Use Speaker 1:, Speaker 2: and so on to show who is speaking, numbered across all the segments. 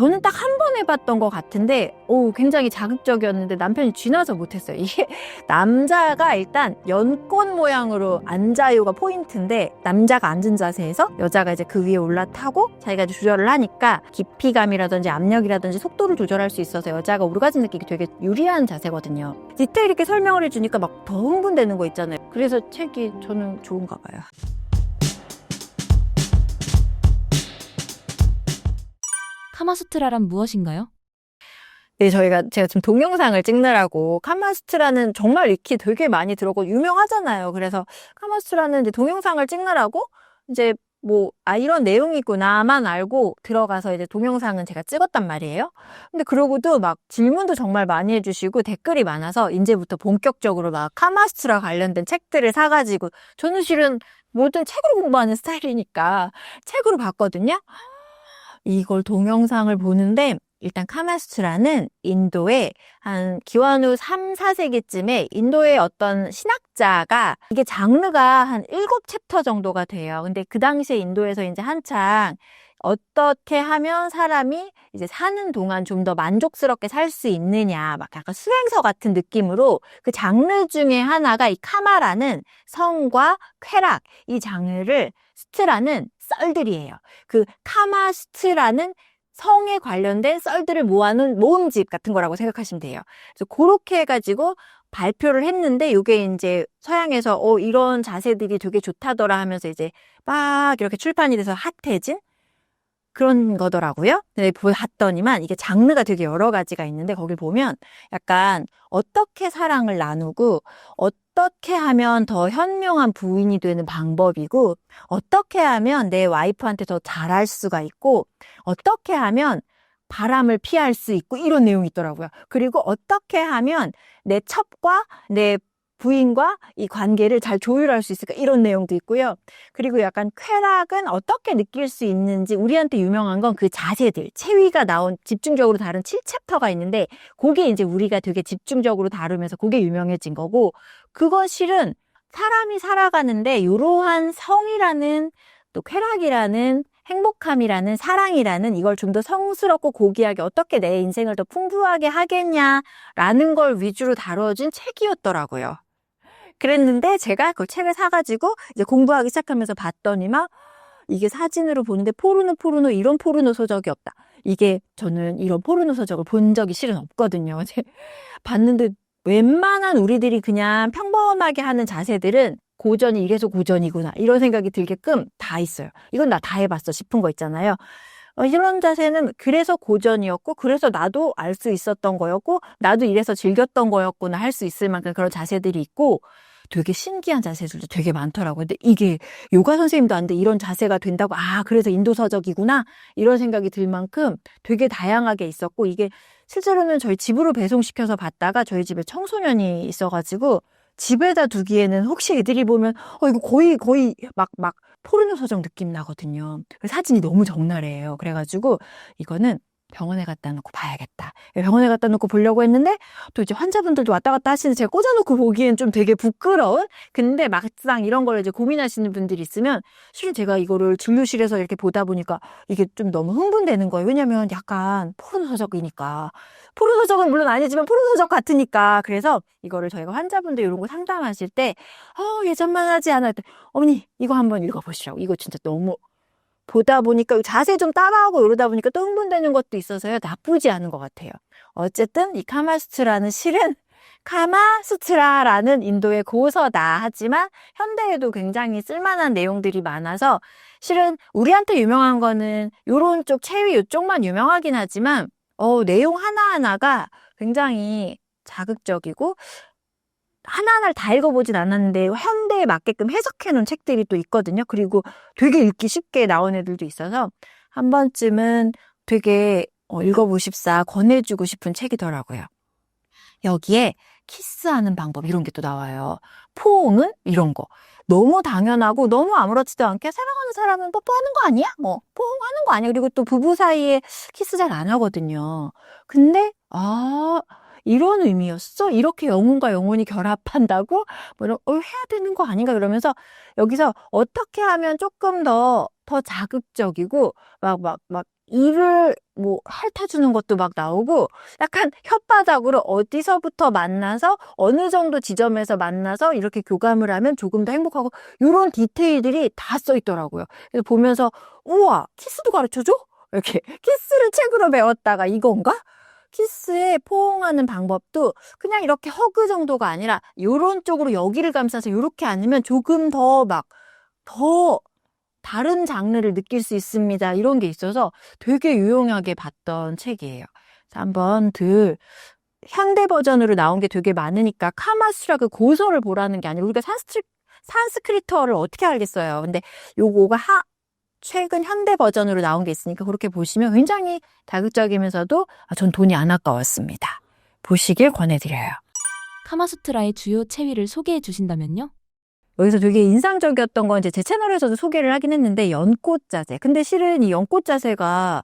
Speaker 1: 저는 딱 한 번 해봤던 것 같은데, 오, 굉장히 자극적이었는데 남편이 쥐나서 못했어요. 이게 남자가 일단 연꽃 모양으로 앉아요가 포인트인데, 남자가 앉은 자세에서 여자가 이제 그 위에 올라타고 자기가 조절을 하니까 깊이감이라든지 압력이라든지 속도를 조절할 수 있어서 여자가 오르가즘 느끼기 되게 유리한 자세거든요. 디테일 있게 설명을 해주니까 막 더 흥분되는 거 있잖아요. 그래서 책이 저는 좋은가 봐요.
Speaker 2: 카마수트라란 무엇인가요?
Speaker 1: 네, 저희가 제가 지금 동영상을 찍느라고 카마스트라는 정말 익히 되게 많이 들었고 유명하잖아요. 그래서 카마스트라는 이제 동영상을 찍느라고 이제 뭐, 아, 이런 내용이구나만 알고 들어가서 이제 동영상은 제가 찍었단 말이에요. 근데 그러고도 막 질문도 정말 많이 해주시고 댓글이 많아서 이제부터 본격적으로 막 카마스트라 관련된 책들을 사가지고 저는 실은 모든 책으로 공부하는 스타일이니까 책으로 봤거든요. 이걸 동영상을 보는데 일단 카마스트라는 인도의 한 기원후 3, 4세기쯤에 인도의 어떤 신학자가 이게 장르가 한 7챕터 정도가 돼요. 근데 그 당시에 인도에서 이제 한창 어떻게 하면 사람이 이제 사는 동안 좀 더 만족스럽게 살 수 있느냐, 막 약간 수행서 같은 느낌으로 그 장르 중에 하나가 이 카마라는 성과 쾌락, 이 장르를 스트라는 썰들이에요. 그 카마스트라는 성에 관련된 썰들을 모아놓은 모음집 같은 거라고 생각하시면 돼요. 그래서 그렇게 해가지고 발표를 했는데 이게 이제 서양에서 어 이런 자세들이 되게 좋다더라 하면서 이제 막 이렇게 출판이 돼서 핫해진 그런 거더라고요. 근데 봤더니만 이게 장르가 되게 여러 가지가 있는데 거길 보면 약간 어떻게 사랑을 나누고 어 떻게 하면 더 현명한 부인이 되는 방법이고 어떻게 하면 내 와이프한테 더 잘할 수가 있고 어떻게 하면 바람을 피할 수 있고 이런 내용이 있더라고요. 그리고 어떻게 하면 내 첩과 내 부인과 이 관계를 잘 조율할 수 있을까 이런 내용도 있고요. 그리고 약간 쾌락은 어떻게 느낄 수 있는지 우리한테 유명한 건 그 자세들, 체위가 나온 집중적으로 다룬 7챕터가 있는데 그게 이제 우리가 되게 집중적으로 다루면서 그게 유명해진 거고 그건 실은 사람이 살아가는데 이러한 성이라는 또 쾌락이라는 행복함이라는 사랑이라는 이걸 좀 더 성스럽고 고귀하게 어떻게 내 인생을 더 풍부하게 하겠냐라는 걸 위주로 다뤄진 책이었더라고요. 그랬는데 제가 그 책을 사가지고 이제 공부하기 시작하면서 봤더니만 이게 사진으로 보는데 포르노 포르노 이런 포르노 서적이 없다. 이게 저는 이런 포르노 서적을 본 적이 실은 없거든요. 봤는데 웬만한 우리들이 그냥 평범하게 하는 자세들은 고전이 이래서 고전이구나 이런 생각이 들게끔 다 있어요. 이건 나 다 해봤어 싶은 거 있잖아요. 어, 이런 자세는 그래서 고전이었고 그래서 나도 알 수 있었던 거였고 나도 이래서 즐겼던 거였구나 할 수 있을 만큼 그런 자세들이 있고 되게 신기한 자세들도 되게 많더라고요. 근데 이게 요가 선생님도 안 돼. 이런 자세가 된다고. 아, 그래서 인도 서적이구나. 이런 생각이 들 만큼 되게 다양하게 있었고 이게 실제로는 저희 집으로 배송시켜서 봤다가 저희 집에 청소년이 있어가지고 집에다 두기에는 혹시 애들이 보면 어 이거 거의 거의 막 막 포르노 서적 느낌 나거든요. 사진이 너무 적나라해요. 그래가지고 이거는 병원에 갖다 놓고 봐야겠다. 병원에 갖다 놓고 보려고 했는데 또 이제 환자분들도 왔다 갔다 하시는데 제가 꽂아놓고 보기엔 좀 되게 부끄러운 근데 막상 이런 걸 이제 고민하시는 분들이 있으면 실은 제가 이거를 진료실에서 이렇게 보다 보니까 이게 좀 너무 흥분되는 거예요. 왜냐면 약간 포르노 서적이니까 포르노 서적은 물론 아니지만 포르노 서적 같으니까 그래서 이거를 저희가 환자분들 이런 거 상담하실 때 어, 예전만 하지 않아 어머니 이거 한번 읽어보시라고 이거 진짜 너무 보다 보니까 자세 좀 따라하고 이러다 보니까 또 흥분되는 것도 있어서요. 나쁘지 않은 것 같아요. 어쨌든 이 카마스트라는 실은 카마스트라라는 인도의 고서다 하지만 현대에도 굉장히 쓸만한 내용들이 많아서 실은 우리한테 유명한 거는 요런 쪽 체위 요쪽만 유명하긴 하지만 어, 내용 하나하나가 굉장히 자극적이고 하나하나를 다 읽어보진 않았는데 현대에 맞게끔 해석해 놓은 책들이 또 있거든요. 그리고 되게 읽기 쉽게 나온 애들도 있어서 한 번쯤은 되게 어, 읽어보십사 권해주고 싶은 책이더라고요. 여기에 키스하는 방법 이런 게 또 나와요. 포옹은 이런 거. 너무 당연하고 너무 아무렇지도 않게 사랑하는 사람은 뽀뽀하는 거 아니야? 뭐 포옹하는 거 아니야? 그리고 또 부부 사이에 키스 잘 안 하거든요. 근데 아 이런 의미였어? 이렇게 영혼과 영혼이 결합한다고? 뭐 이런, 어, 해야 되는 거 아닌가? 그러면서 여기서 어떻게 하면 조금 더, 더 자극적이고, 막, 막, 막, 이를 뭐 핥아주는 것도 막 나오고 약간 혓바닥으로 어디서부터 만나서 어느 정도 지점에서 만나서 이렇게 교감을 하면 조금 더 행복하고 이런 디테일들이 다 써 있더라고요. 그래서 보면서 우와 키스도 가르쳐줘? 이렇게 키스를 책으로 배웠다가 이건가? 키스에 포옹하는 방법도 그냥 이렇게 허그 정도가 아니라 요런 쪽으로 여기를 감싸서 요렇게 앉으면 조금 더 막 더 다른 장르를 느낄 수 있습니다. 이런 게 있어서 되게 유용하게 봤던 책이에요. 그래서 한번 들 현대 버전으로 나온 게 되게 많으니까 카마수라 그 고서를 보라는 게 아니라 우리가 산스크리, 산스크리트어를 어떻게 알겠어요. 근데 요거가 하, 최근 현대 버전으로 나온 게 있으니까 그렇게 보시면 굉장히 자극적이면서도 아, 전 돈이 안 아까웠습니다. 보시길 권해드려요.
Speaker 2: 카마수트라의 주요 체위를 소개해 주신다면요?
Speaker 1: 여기서 되게 인상적이었던 건 이제 제 채널에서도 소개를 하긴 했는데 연꽃 자세. 근데 실은 이 연꽃 자세가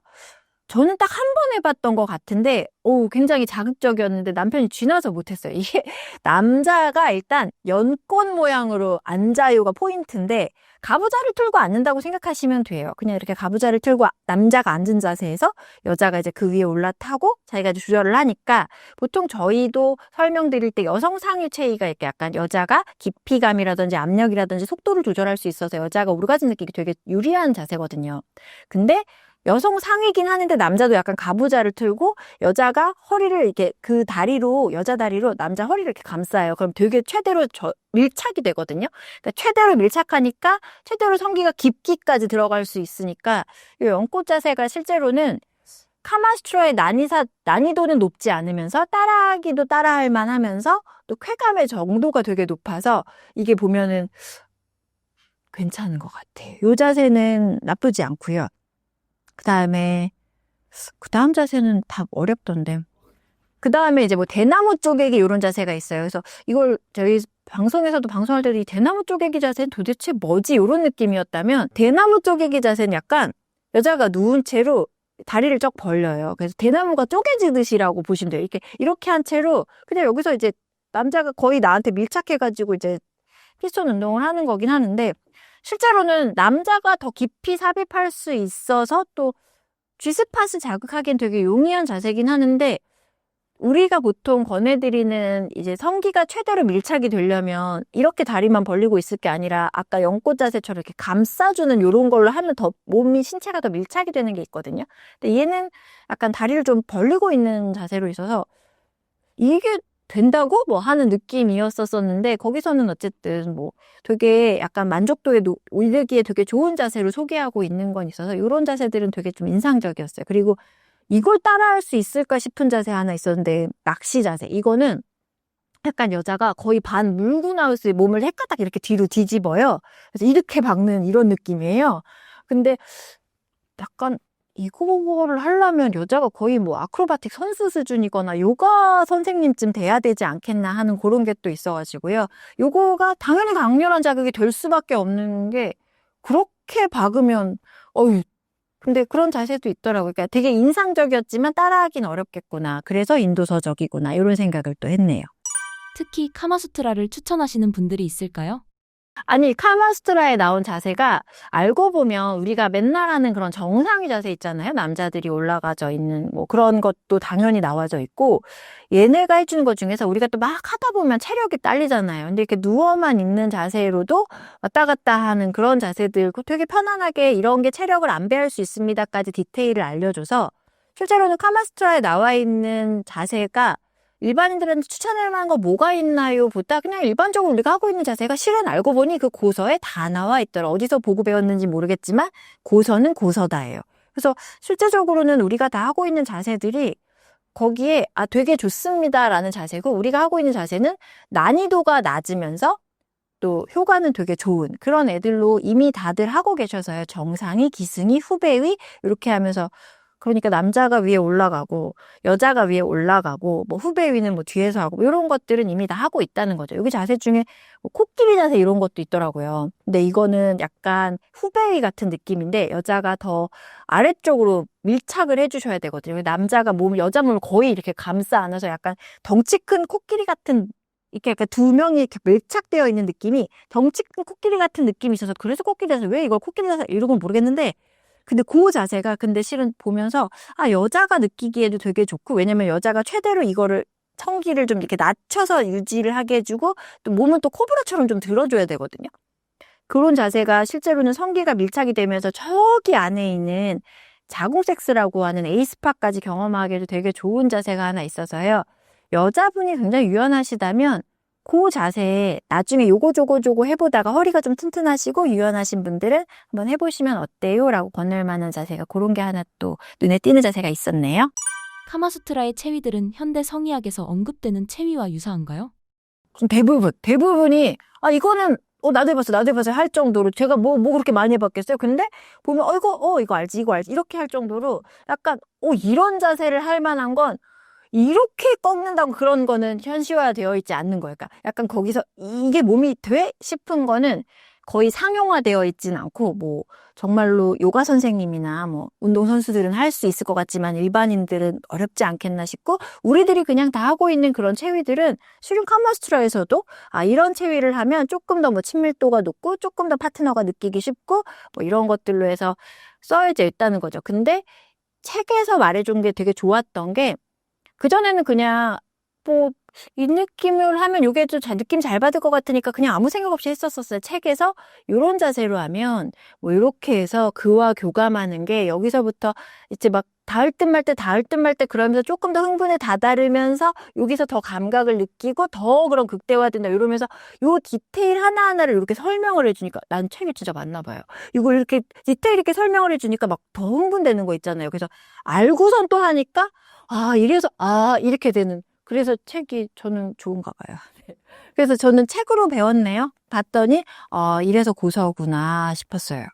Speaker 1: 저는 딱 한 번 해봤던 것 같은데, 오, 굉장히 자극적이었는데 남편이 쥐나서 못했어요. 이게 남자가 일단 연꽃 모양으로 앉아요가 포인트인데, 가부좌를 틀고 앉는다고 생각하시면 돼요. 그냥 이렇게 가부좌를 틀고 남자가 앉은 자세에서 여자가 이제 그 위에 올라타고 자기가 이제 조절을 하니까 보통 저희도 설명드릴 때 여성 상위 체위가 이렇게 약간 여자가 깊이감이라든지 압력이라든지 속도를 조절할 수 있어서 여자가 오르가즘 느끼기 되게 유리한 자세거든요. 근데 여성 상위긴 하는데 남자도 약간 가부좌를 틀고 여자가 허리를 이렇게 그 다리로 여자 다리로 남자 허리를 이렇게 감싸요. 그럼 되게 최대로 저, 밀착이 되거든요. 그러니까 최대로 밀착하니까 최대로 성기가 깊기까지 들어갈 수 있으니까 이 연꽃 자세가 실제로는 카마스트로의 난이사, 난이도는 높지 않으면서 따라하기도 따라할 만하면서 또 쾌감의 정도가 되게 높아서 이게 보면은 괜찮은 것 같아요. 이 자세는 나쁘지 않고요. 그 다음에 그 다음 자세는 다 어렵던데. 그 다음에 이제 뭐 대나무 쪼개기 이런 자세가 있어요. 그래서 이걸 저희 방송에서도 방송할 때도 이 대나무 쪼개기 자세는 도대체 뭐지? 이런 느낌이었다면 대나무 쪼개기 자세는 약간 여자가 누운 채로 다리를 쩍 벌려요. 그래서 대나무가 쪼개지듯이라고 보시면 돼요. 이렇게 이렇게 한 채로 그냥 여기서 이제 남자가 거의 나한테 밀착해가지고 이제 피스톤 운동을 하는 거긴 하는데 실제로는 남자가 더 깊이 삽입할 수 있어서 또 G스팟을 자극하기엔 되게 용이한 자세긴 하는데 우리가 보통 권해드리는 이제 성기가 최대로 밀착이 되려면 이렇게 다리만 벌리고 있을 게 아니라 아까 연꽃 자세처럼 이렇게 감싸주는 이런 걸로 하면 더 몸이 신체가 더 밀착이 되는 게 있거든요. 근데 얘는 약간 다리를 좀 벌리고 있는 자세로 있어서 이게 된다고 뭐 하는 느낌이었었는데 거기서는 어쨌든 뭐 되게 약간 만족도에 노- 올리기에 되게 좋은 자세로 소개하고 있는 건 있어서 이런 자세들은 되게 좀 인상적이었어요. 그리고 이걸 따라할 수 있을까 싶은 자세 하나 있었는데 낚시 자세 이거는 약간 여자가 거의 반 물고 나올 수 몸을 헷가닥 이렇게 뒤로 뒤집어요. 그래서 이렇게 박는 이런 느낌이에요. 근데 약간 이거를 하려면 여자가 거의 뭐 아크로바틱 선수 수준이거나 요가 선생님쯤 돼야 되지 않겠나 하는 그런 게 또 있어가지고요. 요거가 당연히 강렬한 자극이 될 수밖에 없는 게 그렇게 박으면 어유 근데 그런 자세도 있더라고요. 그러니까 되게 인상적이었지만 따라하긴 어렵겠구나. 그래서 인도서적이구나. 이런 생각을 또 했네요.
Speaker 2: 특히 카마수트라를 추천하시는 분들이 있을까요?
Speaker 1: 아니, 카마스트라에 나온 자세가 알고 보면 우리가 맨날 하는 그런 정상의 자세 있잖아요. 남자들이 올라가져 있는 뭐 그런 것도 당연히 나와져 있고 얘네가 해주는 것 중에서 우리가 또 막 하다 보면 체력이 딸리잖아요. 근데 이렇게 누워만 있는 자세로도 왔다 갔다 하는 그런 자세들 그 되게 편안하게 이런 게 체력을 안 배할 수 있습니다까지 디테일을 알려줘서 실제로는 카마스트라에 나와 있는 자세가 일반인들한테 추천할 만한 거 뭐가 있나요? 보다 그냥 일반적으로 우리가 하고 있는 자세가 실은 알고 보니 그 고서에 다 나와 있더라. 어디서 보고 배웠는지 모르겠지만 고서는 고서다예요. 그래서 실제적으로는 우리가 다 하고 있는 자세들이 거기에 아 되게 좋습니다라는 자세고 우리가 하고 있는 자세는 난이도가 낮으면서 또 효과는 되게 좋은 그런 애들로 이미 다들 하고 계셔서요. 정상위, 기승위, 후배위 이렇게 하면서 그러니까 남자가 위에 올라가고 여자가 위에 올라가고 뭐 후배 위는 뭐 뒤에서 하고 이런 것들은 이미 다 하고 있다는 거죠. 여기 자세 중에 뭐 코끼리 자세 이런 것도 있더라고요. 근데 이거는 약간 후배 위 같은 느낌인데 여자가 더 아래쪽으로 밀착을 해주셔야 되거든요. 남자가 몸 여자 몸을 거의 이렇게 감싸 안아서 약간 덩치 큰 코끼리 같은 이렇게 약간 두 명이 이렇게 밀착되어 있는 느낌이 덩치 큰 코끼리 같은 느낌이 있어서 그래서 코끼리 자세 왜 이걸 코끼리 자세 건 모르겠는데 근데 그 자세가 근데 실은 보면서 아 여자가 느끼기에도 되게 좋고 왜냐면 여자가 최대로 이거를 성기를 좀 이렇게 낮춰서 유지를 하게 해주고 또 몸은 또 코브라처럼 좀 들어줘야 되거든요. 그런 자세가 실제로는 성기가 밀착이 되면서 저기 안에 있는 자궁섹스라고 하는 에이스파까지 경험하기에도 되게 좋은 자세가 하나 있어서요. 여자분이 굉장히 유연하시다면 그 자세에 나중에 요거 저거 저거 해보다가 허리가 좀 튼튼하시고 유연하신 분들은 한번 해보시면 어때요? 라고 권할 만한 자세가 그런 게 하나 또 눈에 띄는 자세가 있었네요.
Speaker 2: 카마수트라의 체위들은 현대 성의학에서 언급되는 체위와 유사한가요?
Speaker 1: 좀 대부분, 대부분이, 아, 이거는, 어, 나도 해봤어, 나도 해봤어 할 정도로 제가 뭐, 뭐 그렇게 많이 해봤겠어요? 근데 보면, 어, 이거, 어, 이거 알지, 이거 알지. 이렇게 할 정도로 약간, 어, 이런 자세를 할 만한 건 이렇게 꺾는다고 그런 거는 현시화되어 있지 않는 거예요. 그러니까 약간 거기서 이게 몸이 돼? 싶은 거는 거의 상용화되어 있지는 않고, 뭐, 정말로 요가 선생님이나 뭐, 운동 선수들은 할 수 있을 것 같지만 일반인들은 어렵지 않겠나 싶고, 우리들이 그냥 다 하고 있는 그런 체위들은 실은 카마스트라에서도 아, 이런 체위를 하면 조금 더 뭐 친밀도가 높고, 조금 더 파트너가 느끼기 쉽고, 뭐 이런 것들로 해서 써여져 있다는 거죠. 근데 책에서 말해준 게 되게 좋았던 게, 그전에는 그냥, 뭐, 이 느낌을 하면 요게 좀 잘, 느낌 잘 받을 것 같으니까 그냥 아무 생각 없이 했었었어요. 책에서 요런 자세로 하면 뭐 이렇게 해서 그와 교감하는 게 여기서부터 이제 막 닿을 듯 말 듯 닿을 듯 말 듯 그러면서 조금 더 흥분에 다다르면서 여기서 더 감각을 느끼고 더 그런 극대화된다 이러면서 요 디테일 하나하나를 이렇게 설명을 해주니까 난 책이 진짜 맞나 봐요. 이걸 이렇게 디테일 있게 설명을 해주니까 막 더 흥분되는 거 있잖아요. 그래서 알고선 또 하니까 아 이래서 아 이렇게 되는 그래서 책이 저는 좋은가 봐요. 그래서 저는 책으로 배웠네요. 봤더니 어 이래서 고서구나 싶었어요.